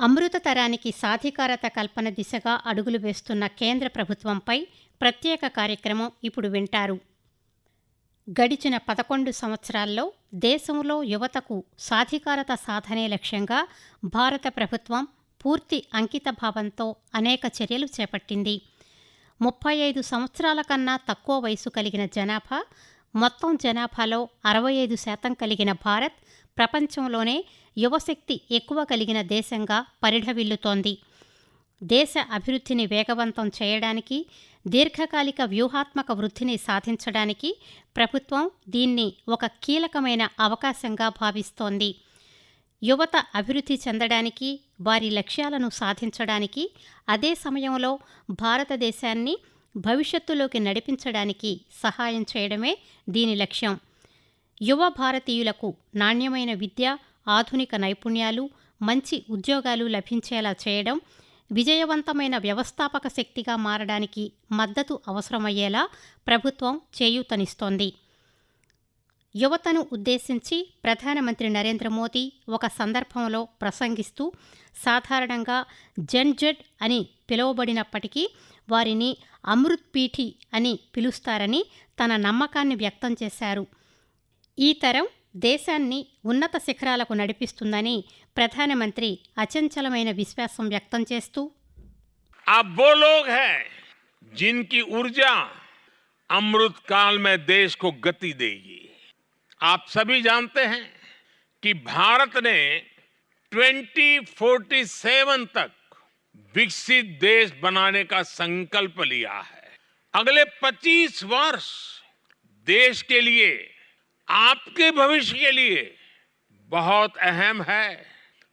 అమృత తరానికి సాధికారత కల్పన దిశగా అడుగులు వేస్తున్న కేంద్ర ప్రభుత్వంపై ప్రత్యేక కార్యక్రమం ఇప్పుడు వింటారు. గడిచిన పదకొండు సంవత్సరాల్లో దేశంలో యువతకు సాధికారత సాధనే లక్ష్యంగా భారత ప్రభుత్వం పూర్తి అంకితభావంతో అనేక చర్యలు చేపట్టింది. ముప్పై ఐదు సంవత్సరాల కన్నా తక్కువ వయసు కలిగిన జనాభా మొత్తం జనాభాలో అరవై ఐదు శాతం కలిగిన భారత్ ప్రపంచంలోనే యువశక్తి ఎక్కువ కలిగిన దేశంగా పరిఢవిల్లుతోంది దేశ అభివృద్ధిని వేగవంతం చేయడానికి దీర్ఘకాలిక వ్యూహాత్మక వృద్ధిని సాధించడానికి ప్రభుత్వం దీన్ని ఒక కీలకమైన అవకాశంగా భావిస్తోంది. యువత అభివృద్ధి చెందడానికి వారి లక్ష్యాలను సాధించడానికి అదే సమయంలో భారతదేశాన్ని భవిష్యత్తులోకి నడిపించడానికి సహాయం చేయడమే దీని లక్ష్యం. యువ భారతీయులకు నాణ్యమైన విద్య ఆధునిక నైపుణ్యాలు మంచి ఉద్యోగాలు లభించేలా చేయడం విజయవంతమైన వ్యవస్థాపక శక్తిగా మారడానికి మద్దతు అవసరమయ్యేలా ప్రభుత్వం చేయూతనిస్తోంది. యువతను ఉద్దేశించి ప్రధానమంత్రి నరేంద్ర మోదీ ఒక సందర్భంలో ప్రసంగిస్తూ సాధారణంగా జెడ్ అని పిలువబడినప్పటికీ వారిని అమృత్ పీఠి అని పిలుస్తారని తన నమ్మకాన్ని వ్యక్తం చేశారు. ఈ తరం దేశాన్ని ఉన్నత శిఖరాలకు నడిపిస్తుందని ప్రధానమంత్రి అచంచలమైన విశ్వాసం వ్యక్తం చేస్తూ आप वो लोग हैं जिनकी ऊर्जा अमृत काल में देश को गति देगी आप सभी जानते हैं कि भारत ने 2047 तक विकसित देश बनाने का संकल्प लिया है अगले 25 वर्ष देश के लिए आपके भविष्य के लिए बहुत अहम है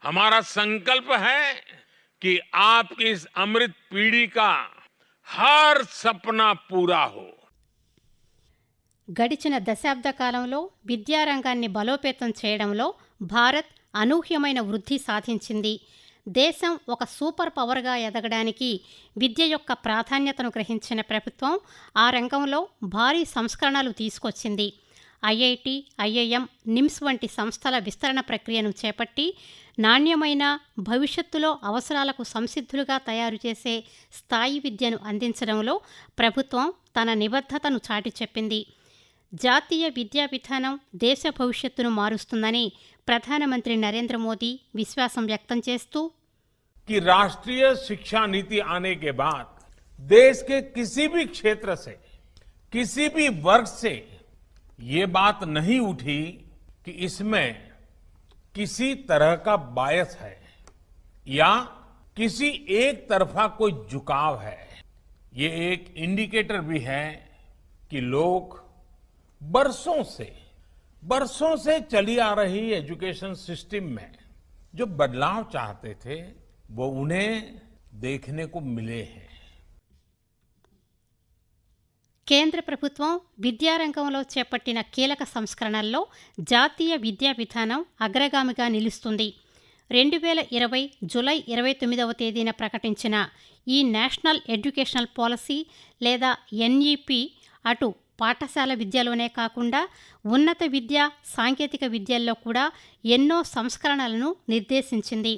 हमारा संकल्प है कि आपकी इस अमृत पीढ़ी का हर सपना पूरा हो గడిచిన దశాబ్ద కాలంలో విద్యారంగాన్ని బలోపేతం చేయడంలో భారత్ అనూహ్యమైన వృద్ధి సాధించింది దేశం ఒక సూపర్ పవర్గా ఎదగడానికి విద్య యొక్క ప్రాధాన్యతను గ్రహించిన ప్రభుత్వం ఆ రంగంలో భారీ సంస్కరణలు తీసుకొచ్చింది ఐఐటి ఐఐఎం నిమ్స్ వంటి సంస్థల విస్తరణ ప్రక్రియను చేపట్టి నాణ్యమైన భవిష్యత్తులో అవసరాలకు సంసిద్ధులుగా తయారు చేసే స్థాయి విద్యను అందించడంలో ప్రభుత్వం తన నిబద్ధతను చాటి చెప్పింది జాతీయ విద్యా విధానం దేశ భవిష్యత్తును మారుస్తుందని ప్రధానమంత్రి నరేంద్ర మోదీ విశ్వాసం వ్యక్తం చేస్తూ कि राष्ट्रीय शिक्षा नीति आने के बाद देश के किसी भी क्षेत्र से किसी भी वर्ग से ये बात नहीं उठी कि इसमें किसी तरह का बायस है या किसी एक तरफा कोई झुकाव है। ये एक इंडिकेटर भी है कि लोग बरसों से बरसों से चली आ रही एजुकेशन सिस्टम में जो बदलाव चाहते थे, वो उन्हें देखने को मिले हैं। కేంద్ర ప్రభుత్వం విద్యారంగంలో చేపట్టిన కీలక సంస్కరణల్లో జాతీయ విద్యా విధానం అగ్రగామిగా నిలుస్తుంది. రెండు వేల ఇరవై జులై ఇరవై తొమ్మిదవ తేదీన ప్రకటించిన ఈ నేషనల్ ఎడ్యుకేషనల్ పాలసీ లేదా ఎన్ఈపి అటు పాఠశాల విద్యలోనే కాకుండా ఉన్నత విద్య సాంకేతిక విద్యల్లో కూడా ఎన్నో సంస్కరణలను నిర్దేశించింది.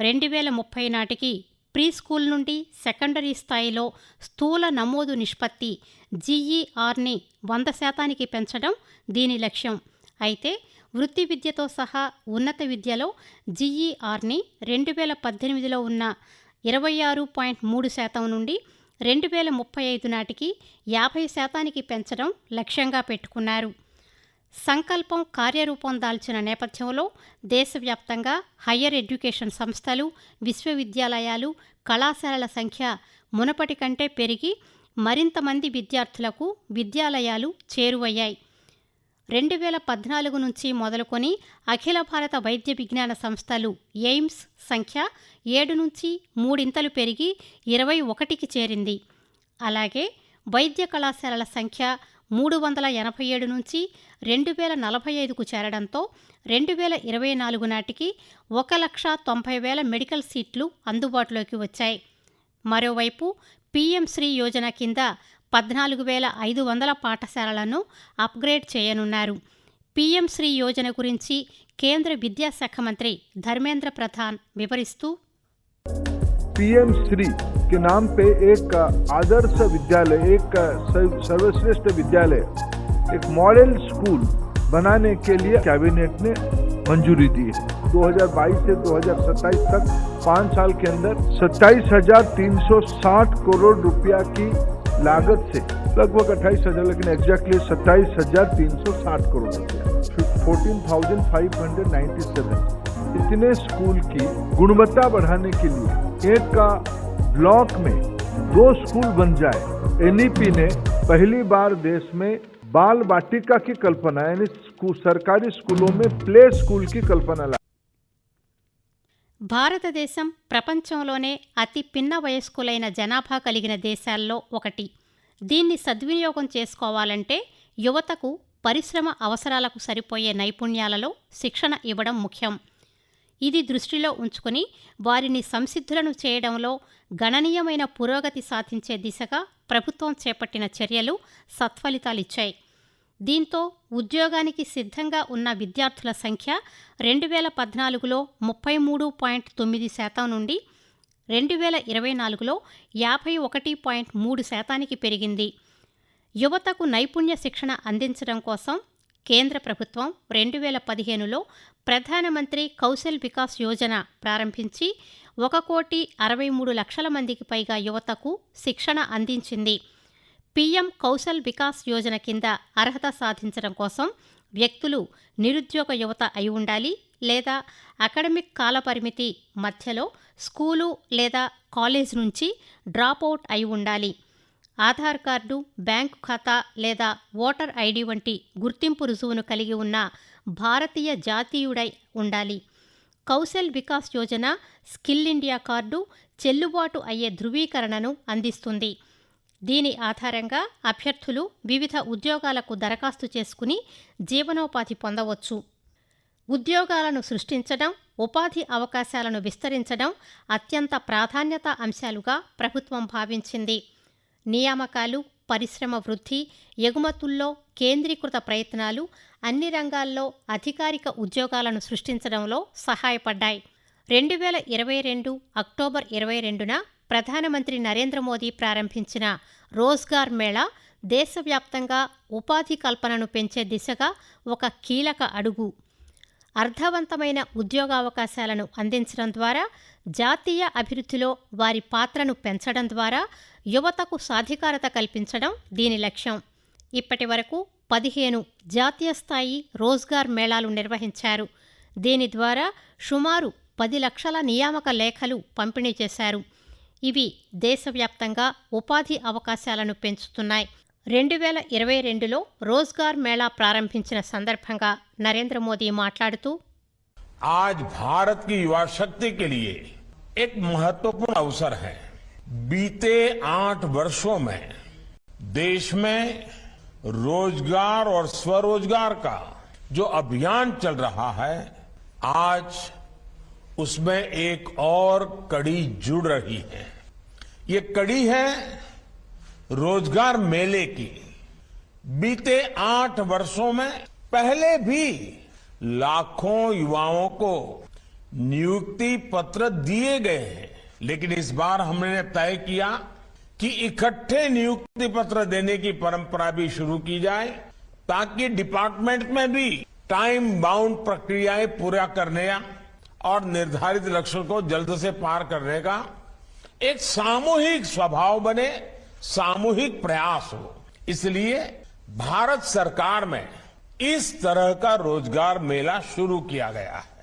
రెండు వేల ముప్పై నాటికి ప్రీ స్కూల్ నుండి సెకండరీ స్థాయిలో స్థూల నమోదు నిష్పత్తి జీఈఆర్ని వంద శాతానికి పెంచడం దీని లక్ష్యం. అయితే వృత్తి విద్యతో సహా ఉన్నత విద్యలో జీఈఆర్ని రెండు వేల పద్దెనిమిదిలో ఉన్న ఇరవై ఆరు పాయింట్ మూడు శాతం నుండి రెండు వేల ముప్పై ఐదు నాటికి యాభై శాతానికి పెంచడం లక్ష్యంగా పెట్టుకున్నారు. సంకల్పం కార్యరూపం దాల్చిన నేపథ్యంలో దేశవ్యాప్తంగా హయ్యర్ ఎడ్యుకేషన్ సంస్థలు విశ్వవిద్యాలయాలు కళాశాలల సంఖ్య మునపటి కంటే పెరిగి మరింతమంది విద్యార్థులకు విద్యాలయాలు చేరువయ్యాయి. రెండు వేల పద్నాలుగు నుంచి మొదలుకొని అఖిల భారత వైద్య విజ్ఞాన సంస్థలు ఎయిమ్స్ సంఖ్య ఏడు నుంచి మూడింతలు పెరిగి ఇరవై ఒకటికి చేరింది. అలాగే వైద్య కళాశాలల సంఖ్య మూడు వందల ఎనభై ఏడు నుంచి రెండు వేల నలభై ఐదుకు చేరడంతో రెండు వేల ఇరవై నాలుగు నాటికి ఒక లక్ష తొంభై వేల మెడికల్ సీట్లు అందుబాటులోకి వచ్చాయి. మరోవైపు పీఎం శ్రీ యోజన కింద పద్నాలుగు వేల ఐదు వందల పాఠశాలలను అప్గ్రేడ్ చేయనున్నారు. పీఎం శ్రీ యోజన గురించి కేంద్ర విద్యాశాఖ మంత్రి ధర్మేంద్ర ప్రధాన్ వివరిస్తూ पीएम श्री के नाम पे एक आदर्श विद्यालय, एक सर्वश्रेष्ठ विद्यालय, एक मॉडल स्कूल बनाने के लिए कैबिनेट ने मंजूरी दी है। 2022 से 2027 तक पाँच साल के अंदर सत्ताईस हज़ार तीन सौ साठ करोड़ रुपया की लागत से लगभग अट्ठाईस हज़ार, लेकिन एग्जैक्टली सत्ताईस हज़ार तीन सौ साठ करोड़ रुपया। Fourteen thousand five hundred ninety seven इतने स्कूल की गुणवत्ता बढ़ाने के लिए एक का ब्लॉक में दो स्कूल बन जाए एनईपी ने पहली बार देश में बाल वाटिका की कल्पना यानी स्कू- सरकारी स्कूलों में प्ले स्कूल की कल्पना लाई భారతదేశం ప్రపంచంలోనే అతి పిన్న వయస్కులైన జనాభా కలిగిన దేశాల్లో ఒకటి దీన్ని సద్వినియోగం చేసుకోవాలంటే యువతకు పరిశ్రమ అవసరాలకు సరిపోయే నైపుణ్యాలలో శిక్షణ ఇవ్వడం ముఖ్యం ఇది దృష్టిలో ఉంచుకుని వారిని సంసిద్ధులను చేయడంలో గణనీయమైన పురోగతి సాధించే దిశగా ప్రభుత్వం చేపట్టిన చర్యలు సత్ఫలితాలిచ్చాయి దీంతో ఉద్యోగానికి సిద్ధంగా ఉన్న విద్యార్థుల సంఖ్య రెండు వేల పద్నాలుగులో ముప్పై మూడు పాయింట్ తొమ్మిది శాతం నుండి రెండు వేల ఇరవై నాలుగులో యాభై ఒకటి పాయింట్ మూడు శాతానికి పెరిగింది. యువతకు నైపుణ్య శిక్షణ అందించడం కోసం కేంద్ర ప్రభుత్వం రెండు వేల పదిహేనులో ప్రధానమంత్రి కౌశల్ వికాస్ యోజన ప్రారంభించి ఒక కోటి అరవై మూడు లక్షల మందికి పైగా యువతకు శిక్షణ అందించింది. పీఎం కౌశల్ వికాస్ యోజన కింద అర్హత సాధించడం కోసం వ్యక్తులు నిరుద్యోగ యువత అయి ఉండాలి లేదా అకాడమిక్ కాలపరిమితి మధ్యలో స్కూలు లేదా కాలేజ్ నుంచి డ్రాప్ అవుట్ అయి ఉండాలి. ఆధార్ కార్డు బ్యాంకు ఖాతా లేదా ఓటర్ ఐడి వంటి గుర్తింపు రుజువును కలిగి ఉన్న భారతీయ జాతీయుడై ఉండాలి. Kaushal Vikas Yojana skill India card చెల్లుబాటు అయ్యే ధృవీకరణను అందిస్తుంది. దీని ఆధారంగా అభ్యర్థులు వివిధ ఉద్యోగాలకు దరఖాస్తు చేసుకుని జీవనోపాధి పొందవచ్చు. ఉద్యోగాలను సృష్టించడం ఉపాధి అవకాశాలను విస్తరించడం అత్యంత ప్రాధాన్యత అంశాలుగా ప్రభుత్వం భావించింది. నియామకాలు పరిశ్రమ వృద్ధి ఎగుమతుల్లో కేంద్రీకృత ప్రయత్నాలు అన్ని రంగాల్లో అధికారిక ఉద్యోగాలను సృష్టించడంలో సహాయపడ్డాయి. రెండు వేల ఇరవై రెండు అక్టోబర్ ఇరవై రెండున ప్రధానమంత్రి నరేంద్ర మోదీ ప్రారంభించిన రోజ్గార్ మేళా దేశవ్యాప్తంగా ఉపాధి కల్పనను పెంచే దిశగా ఒక కీలక అడుగు. అర్థవంతమైన ఉద్యోగావకాశాలను అందించడం ద్వారా జాతీయ అభివృద్ధిలో వారి పాత్రను పెంచడం ద్వారా యువతకు సాధికారత కల్పించడం దీని లక్ష్యం. ఇప్పటి వరకు పదిహేను జాతీయ స్థాయి రోజ్గార్ మేళాలు నిర్వహించారు. దీని ద్వారా సుమారు పది లక్షల నియామక లేఖలు పంపిణీ చేశారు. ఇవి దేశవ్యాప్తంగా ఉపాధి అవకాశాలను పెంచుతున్నాయి. రెండు వేల ఇరవై రెండులో రోజ్గార్ మేళా ప్రారంభించిన సందర్భంగా నరేంద్ర మోదీ మాట్లాడుతూ आज भारत की युवा शक्ति के लिए एक महत्वपूर्ण अवसर है बीते आठ वर्षों में देश में रोजगार और स्वरोजगार का जो अभियान चल रहा है आज उसमें एक और कड़ी जुड़ रही है ये कड़ी है रोज़गार मेले की। बीते आठ वर्षों में पहले भी लाखों युवाओं को नियुक्ति पत्र दिए गए हैं। लेकिन इस बार हमने तय किया कि इकट्ठे नियुक्ति पत्र देने की परंपरा भी शुरू की जाए, ताकि डिपार्टमेंट में भी टाइम बाउंड प्रक्रियाएँ पूरा करने और निर्धारित लक्ष्य को जल्द से पार करने का एक सामूहिक स्वभाव बने। सामूहिक प्रयास हो इसलिए भारत सरकार में इस तरह का रोजगार मेला शुरू किया गया है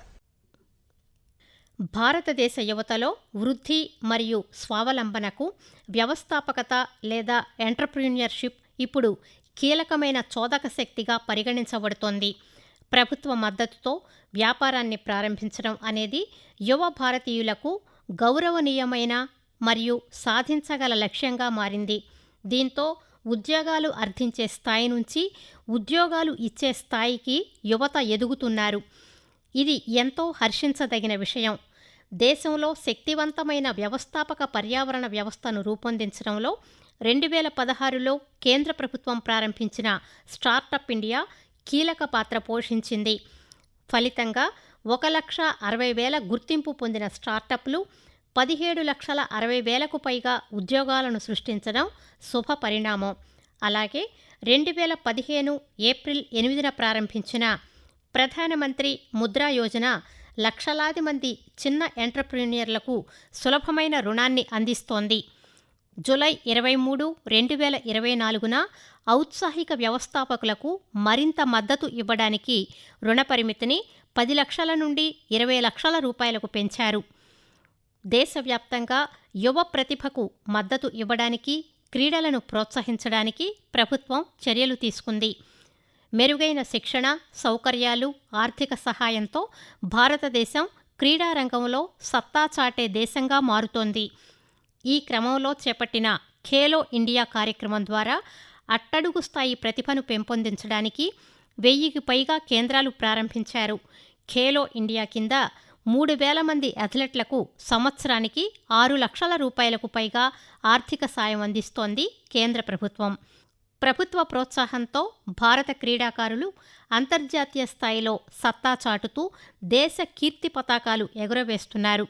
భారతదేశ యువతలో వృద్ధి మరియు స్వావలంబనకు వ్యవస్థాపకత లేదా ఎంటర్ప్రీనియర్షిప్ ఇప్పుడు కీలకమైన చోదక శక్తిగా పరిగణించబడుతోంది ప్రభుత్వ మద్దతుతో వ్యాపారాన్ని ప్రారంభించడం అనేది యువ భారతీయులకు గౌరవనీయమైన మరియు సాధించగల లక్ష్యంగా మారింది. దీంతో ఉద్యోగాలు అర్థించే స్థాయి నుంచి ఉద్యోగాలు ఇచ్చే స్థాయికి యువత ఎదుగుతున్నారు. ఇది ఎంతో హర్షించదగిన విషయం. దేశంలో శక్తివంతమైన వ్యవస్థాపక పర్యావరణ వ్యవస్థను రూపొందించడంలో రెండు వేల పదహారులో కేంద్ర ప్రభుత్వం ప్రారంభించిన స్టార్టప్ ఇండియా కీలక పాత్ర పోషించింది. ఫలితంగా ఒక లక్ష అరవై వేల గుర్తింపు పొందిన స్టార్టప్లు పదిహేడు లక్షల అరవై వేలకు పైగా ఉద్యోగాలను సృష్టించడం శుభ పరిణామం. అలాగే రెండు వేల పదిహేను ఏప్రిల్ ఎనిమిదిన ప్రారంభించిన ప్రధానమంత్రి ముద్రా యోజన లక్షలాది మంది చిన్న ఎంటర్ప్రీనియర్లకు సులభమైన రుణాన్ని అందిస్తోంది. జూలై ఇరవై మూడు రెండు వేల ఇరవై నాలుగున ఔత్సాహిక వ్యవస్థాపకులకు మరింత మద్దతు ఇవ్వడానికి రుణ పరిమితిని పది లక్షల నుండి ఇరవై లక్షల రూపాయలకు పెంచారు. దేశవ్యాప్తంగా యువ ప్రతిభకు మద్దతు ఇవ్వడానికి క్రీడలను ప్రోత్సహించడానికి ప్రభుత్వం చర్యలు తీసుకుంది. మెరుగైన శిక్షణ సౌకర్యాలు ఆర్థిక సహాయంతో భారతదేశం క్రీడా రంగంలో సత్తా చాటే దేశంగా మారుతోంది. ఈ క్రమంలో చేపట్టిన ఖేలో ఇండియా కార్యక్రమం ద్వారా అట్టడుగు స్థాయి ప్రతిభను పెంపొందించడానికి వెయ్యికి పైగా కేంద్రాలు ప్రారంభించారు. ఖేలో ఇండియా కింద మూడు వేల మంది అథ్లెట్లకు సంవత్సరానికి ఆరు లక్షల రూపాయలకు పైగా ఆర్థిక సాయం అందిస్తోంది కేంద్ర ప్రభుత్వం. ప్రభుత్వ ప్రోత్సాహంతో భారత క్రీడాకారులు అంతర్జాతీయ స్థాయిలో సత్తా చాటుతూ దేశ కీర్తి పతాకాలు ఎగురవేస్తున్నారు.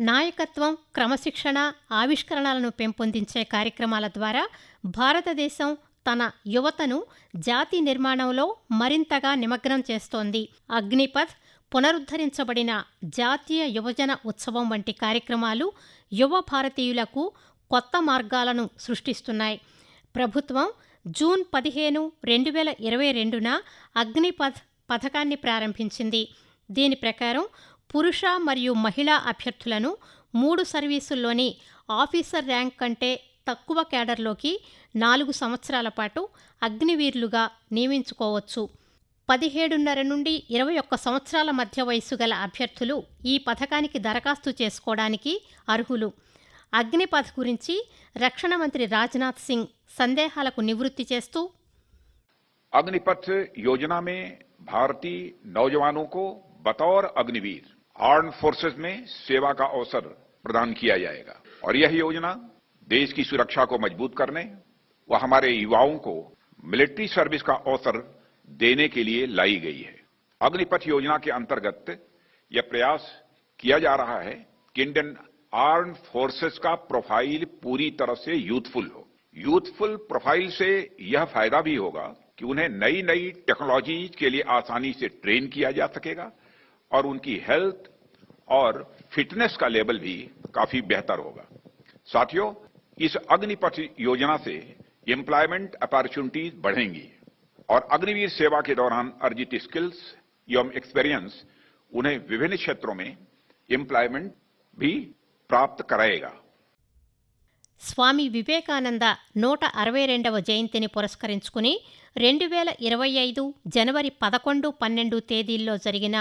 నాయకత్వం క్రమశిక్షణ ఆవిష్కరణలను పెంపొందించే కార్యక్రమాల ద్వారా భారతదేశం తన యువతను జాతి నిర్మాణంలో మరింతగా నిమగ్నం చేస్తోంది. అగ్నిపథ్ పునరుద్ధరించబడిన జాతీయ యువజన ఉత్సవం వంటి కార్యక్రమాలు యువ భారతీయులకు కొత్త మార్గాలను సృష్టిస్తున్నాయి. ప్రభుత్వం జూన్ పదిహేను రెండు వేల ఇరవై రెండున అగ్నిపథ్ పథకాన్ని ప్రారంభించింది. దీని ప్రకారం పురుష మరియు మహిళా అభ్యర్థులను మూడు సర్వీసుల్లోని ఆఫీసర్ ర్యాంక్ కంటే తక్కువ కేడర్లోకి నాలుగు సంవత్సరాల పాటు అగ్నివీరులుగా నియమించుకోవచ్చు. పదిహేడున్నర నుండి ఇరవై ఒక్క సంవత్సరాల మధ్య వయసు గల అభ్యర్థులు ఈ పథకానికి దరఖాస్తు చేసుకోవడానికి అర్హులు అగ్నిపథ్ గురించి రక్షణ మంత్రి రాజ్నాథ్ సింగ్ సందేహాలకు నివృత్తి చేస్తూ अग्निपथ योजना में भारतीय नौजवानों को बतौर अग्निवीर आर्म फोर्सेस में सेवा का अवसर प्रदान किया जाएगा और यह योजना देश की सुरक्षा को मजबूत करने व हमारे युवाओं को मिलिट्री सर्विस का अवसर देने के लिए लाई गई है। अग्निपथ योजना के अंतर्गत यह प्रयास किया जा रहा है कि इंडियन आर्म फोर्सेस का प्रोफ़ाइल पूरी तरह से यूथफुल हो। यूथफुल प्रोफ़ाइल से यह फ़ायदा भी होगा कि उन्हें नई नई टेक्नोलॉजी के लिए आसानी से ट्रेन किया जा सकेगा और उनकी हेल्थ और फिटनेस का लेवल भी काफ़ी बेहतर होगा। साथियों, इस अग्निपथ योजना से एम्प्लॉयमेंट अपॉर्चुनिटीज़ बढ़ेंगी। और अग्निवीर सेवा के दौरान अर्जित स्किल्स एवं एक्सपीरियंस उन्हें विभिन्न क्षेत्रों में एम्प्लॉयमेंट भी प्राप्त कराएगा స్వామి వివేకానంద నూట అరవై రెండవ జయంతిని పురస్కరించుకుని రెండు వేల ఇరవై ఐదు జనవరి పదకొండు పన్నెండు తేదీల్లో జరిగిన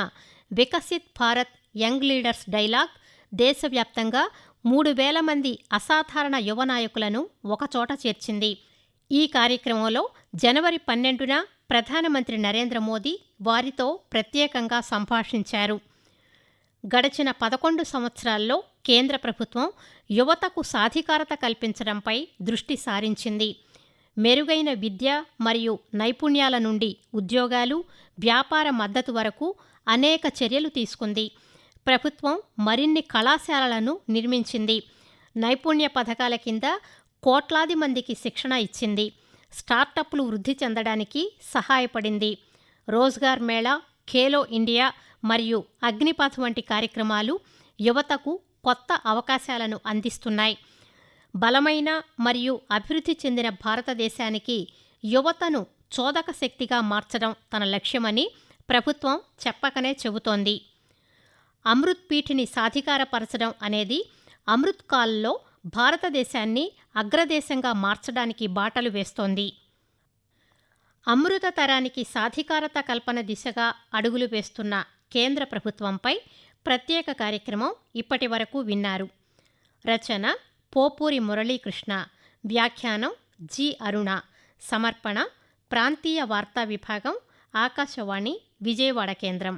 Viksit Bharat young leaders dialogue దేశవ్యాప్తంగా మూడు వేల మంది అసాధారణ యువ నాయకులను ఒకచోట చేర్చింది ఈ కార్యక్రమంలో జనవరి పన్నెండున ప్రధానమంత్రి నరేంద్ర మోదీ వారితో ప్రత్యేకంగా సంభాషించారు. గడచిన పదకొండు సంవత్సరాల్లో కేంద్ర ప్రభుత్వం యువతకు సాధికారత కల్పించడంపై దృష్టి సారించింది. మెరుగైన విద్య మరియు నైపుణ్యాల నుండి ఉద్యోగాలు వ్యాపార మద్దతు వరకు అనేక చర్యలు తీసుకుంది. ప్రభుత్వం మరిన్ని కళాశాలలను నిర్మించింది. నైపుణ్య పథకాల కింద కోట్లాది మందికి శిక్షణ ఇచ్చింది. స్టార్టప్లు వృద్ధి చెందడానికి సహాయపడింది. రోజ్గార్ మేళా ఖేలో ఇండియా మరియు అగ్నిపథ్ వంటి కార్యక్రమాలు యువతకు కొత్త అవకాశాలను అందిస్తున్నాయి. బలమైన మరియు అభివృద్ధి చెందిన భారతదేశానికి యువతను చోదక శక్తిగా మార్చడం తన లక్ష్యమని ప్రభుత్వం చెప్పకనే చెబుతోంది. అమృత్ పీఠిని సాధికారపరచడం అనేది అమృత్ కాల్లో భారతదేశాన్ని అగ్రదేశంగా మార్చడానికి బాటలు వేస్తోంది. అమృత తరానికి సాధికారత కల్పన దిశగా అడుగులు వేస్తున్న కేంద్ర ప్రభుత్వంపై ప్రత్యేక కార్యక్రమం ఇప్పటి వరకు విన్నారు. రచన పోపూరి మురళీకృష్ణ వ్యాఖ్యానం జి అరుణ సమర్పణ ప్రాంతీయ వార్తా విభాగం ఆకాశవాణి విజయవాడ కేంద్రం.